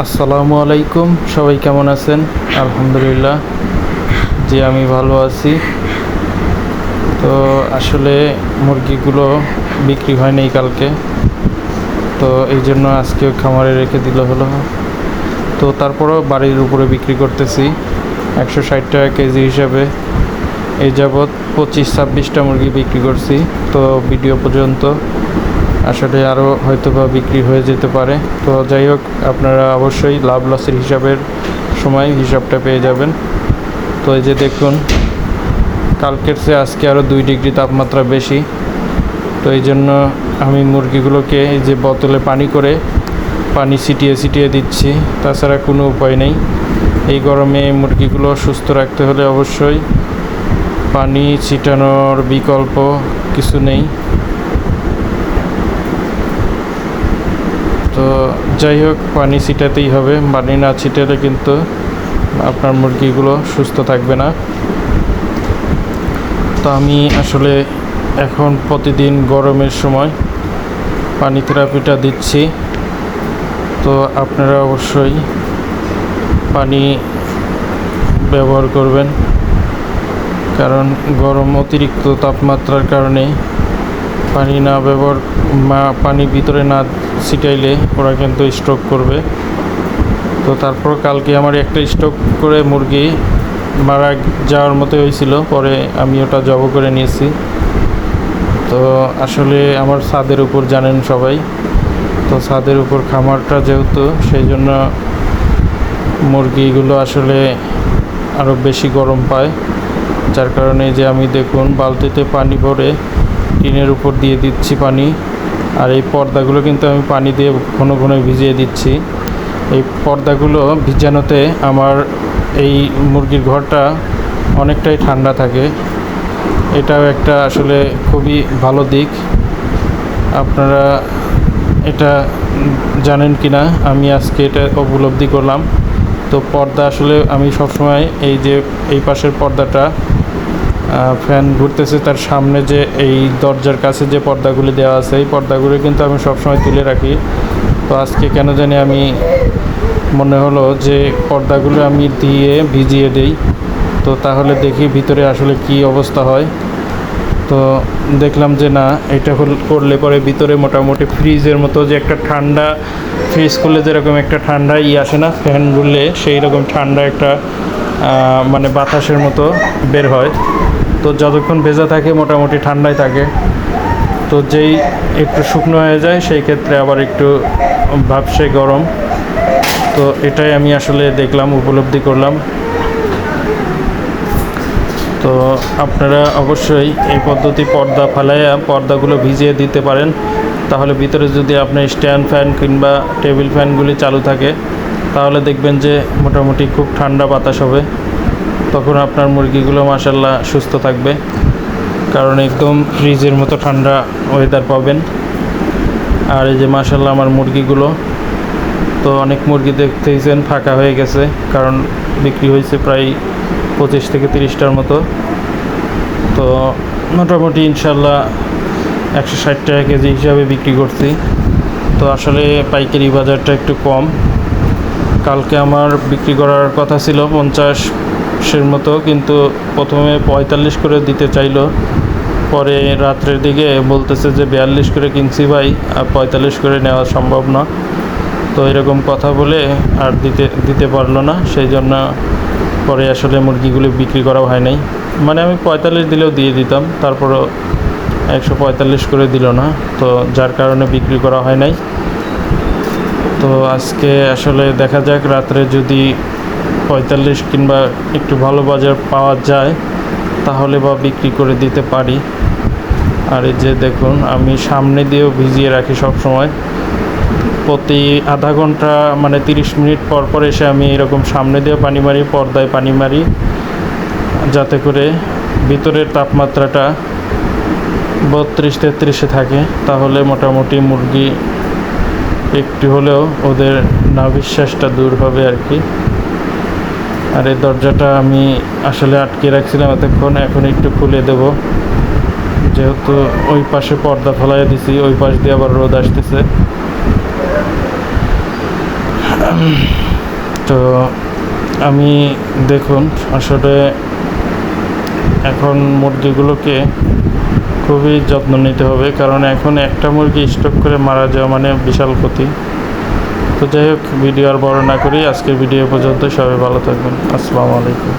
আসসালামু আলাইকুম, সবাই কেমন আছেন? আলহামদুলিল্লাহ, জি, আমি ভালো আছি। তো আসলে মুরগিগুলো বিক্রি হয়নি কালকে। তো এই জন্য আজকে খামারে রেখে দিল হলো। তো তারপরেও বাড়ির উপরে বিক্রি করতেছি, একশো ষাট টাকা কেজি হিসাবে। এই যাবৎ পঁচিশ ছাব্বিশটা মুরগি বিক্রি করছি। তো ভিডিও পর্যন্ত আসলে আরও হয়তো বা বিক্রি হয়ে যেতে পারে। তো যাই হোক, আপনারা অবশ্যই লাভ লসের হিসাবের সময় হিসাবটা পেয়ে যাবেন। তো এই যে দেখুন, কালকের চেয়ে আজকে আরও দুই ডিগ্রি তাপমাত্রা বেশি। তো এই জন্য আমি মুরগিগুলোকে এই যে বোতলে পানি করে পানি ছিটিয়ে ছিটিয়ে দিচ্ছি। তাছাড়া কোনো উপায় নেই। এই গরমে মুরগিগুলো সুস্থ রাখতে হলে অবশ্যই পানি ছিটানোর বিকল্প কিছু নেই। তো যাই হোক, পানি ছিটাতেই হবে। পানি না ছিটালে কিন্তু আপনার মুরগিগুলো সুস্থ থাকবে না। তো আমি আসলে এখন প্রতিদিন গরমের সময় পানি থেরাপিটা দিচ্ছি। তো আপনারা অবশ্যই পানি ব্যবহার করবেন। কারণ গরম অতিরিক্ত তাপমাত্রার কারণে পানি না ব্যবহার পানি ভিতরে না ছিটাইলে ওরা কিন্তু স্ট্রোক করবে। তো তারপর কালকে আমার একটা স্ট্রোক করে মুরগি মারা যাওয়ার মতো হয়েছিল, পরে আমি ওটা জব করে নিয়েছি। তো আসলে আমার ছাদের উপর জানেন সবাই, তো ছাদের উপর খামারটা যেহেতু, সেই জন্য মুরগিগুলো আসলে আরও বেশি গরম পায়। যার কারণে যে আমি দেখুন বালতিতে পানি ভরে টিনের উপর দিয়ে দিচ্ছি পানি। আর এই পর্দাগুলো কিন্তু আমি পানি দিয়ে ঘন ঘন ভিজিয়ে দিচ্ছি। এই পর্দাগুলো ভিজানোতে আমার এই মুরগির ঘরটা অনেকটাই ঠান্ডা থাকে। এটাও একটা আসলে খুবই ভালো দিক। আপনারা এটা জানেন কি না আমি আজকে এটা উপলব্ধি করলাম। তো পর্দা আসলে আমি সবসময় এই যে এই পাশের পর্দাটা ফ্যান ঘুরতেছে, তার সামনে যে এই দরজার কাছে যে পর্দাগুলি দেওয়া আছে, এই পর্দাগুলি কিন্তু আমি সবসময় তুলে রাখি। তো আজকে কেন জানি আমি মনে হলো যে পর্দাগুলো আমি দিয়ে ভিজিয়ে দেই। তো তাহলে দেখি ভিতরে আসলে কি অবস্থা হয়। তো দেখলাম যে না, এটা করলে পরে ভিতরে মোটামুটি ফ্রিজের মতো যে একটা ঠান্ডা, ফ্রিজ করলে যেরকম একটা ঠান্ডা ই আসে না ফ্যান ঘুরলে সেই রকম ঠান্ডা একটা মানে বাতাসের মতো বের হয়। তো যতক্ষণ ভেজা থাকে, মোটামুটি ঠান্ডায় থাকে। তো যেই একটু শুকনো হয়ে যায়, সেই ক্ষেত্রে আবার একটু ভাবসে গরম। তো এটাই আমি আসলে দেখলাম, উপলব্ধি করলাম। তো আপনারা অবশ্যই এই পদ্ধতি পর্দা ফালাইয়া পর্দাগুলো ভিজিয়ে দিতে পারেন। তাহলে ভিতরে যদি আপনার স্ট্যান্ড ফ্যান কিংবা টেবিল ফ্যানগুলি চালু থাকে তাহলে দেখবেন যে মোটামুটি খুব ঠান্ডা বাতাস হবে। তখন আপনার মুরগিগুলো মাসাল্লাহ সুস্থ থাকবে। কারণ একদম ফ্রিজের মতো ঠান্ডা ওয়েদার পাবেন। আর এই যে মাসাল্লাহ আমার মুরগিগুলো, তো অনেক মুরগি দেখতেইছেন ফাঁকা হয়ে গেছে, কারণ বিক্রি হয়েছে প্রায় পঁচিশ থেকে তিরিশটার মতো। তো মোটামুটি ইনশাল্লাহ একশো ষাট টাকা কেজি হিসাবে বিক্রি করছি। তো আসলে পাইকারি বাজারটা একটু কম। কালকে আমার বিক্রি করার কথা ছিল পঞ্চাশের মতো, কিন্তু প্রথমে পঁয়তাল্লিশ করে দিতে চাইলো। পরে রাত্রের দিকে বলতেছে যে বিয়াল্লিশ করে কিনছি ভাই, আর পঁয়তাল্লিশ করে নেওয়া সম্ভব না। তো এরকম কথা বলে আর দিতে দিতে পারল না, সেই জন্য পরে আসলে মুরগিগুলি বিক্রি করা হয় নাই। মানে আমি পঁয়তাল্লিশ দিলেও দিয়ে দিতাম, তারপরও একশো পঁয়তাল্লিশ করে দিল না। তো যার কারণে বিক্রি করা হয় নাই। তো আজকে আসলে দেখা যাক, রাত্রে যদি পঁয়তাল্লিশ কিংবা একটু ভালো বাজার পাওয়া যায়, তাহলে বা বিক্রি করে দিতে পারি। আর এই যে দেখুন, আমি সামনে দিয়েও ভিজিয়ে রাখি সব সময় প্রতি আধা ঘণ্টা মানে তিরিশ মিনিট পর পর এসে আমি এরকম সামনে দিয়ে পানি মারি, পর্দায় পানি মারি, যাতে করে ভিতরের তাপমাত্রাটা বত্রিশ তেত্রিশে থাকে। তাহলে মোটামুটি মুরগি একটু হলেও ওদের না বিশ্বাসটা দূর হবে আর কি। আর এই দরজাটা আমি আসলে আটকে রাখছিলাম এতক্ষণ, এখন একটু খুলে দেব। যেহেতু ওই পাশে পর্দা ফেলাই দিছি, ওই পাশ দিয়ে আবার রোদ আসতেছে। তো আমি দেখুন, আসলে এখন মুরগিগুলোকে খুবই যত্ন নিতে হবে, কারণ এখন একটা মুরগি স্টক করে মারা যাওয়া মানে বিশাল ক্ষতি। তো যাই হোক, ভিডিও আর বড় না করি আজকের ভিডিও পর্যন্ত সবাই ভালো থাকবেন। আসসালামু আলাইকুম।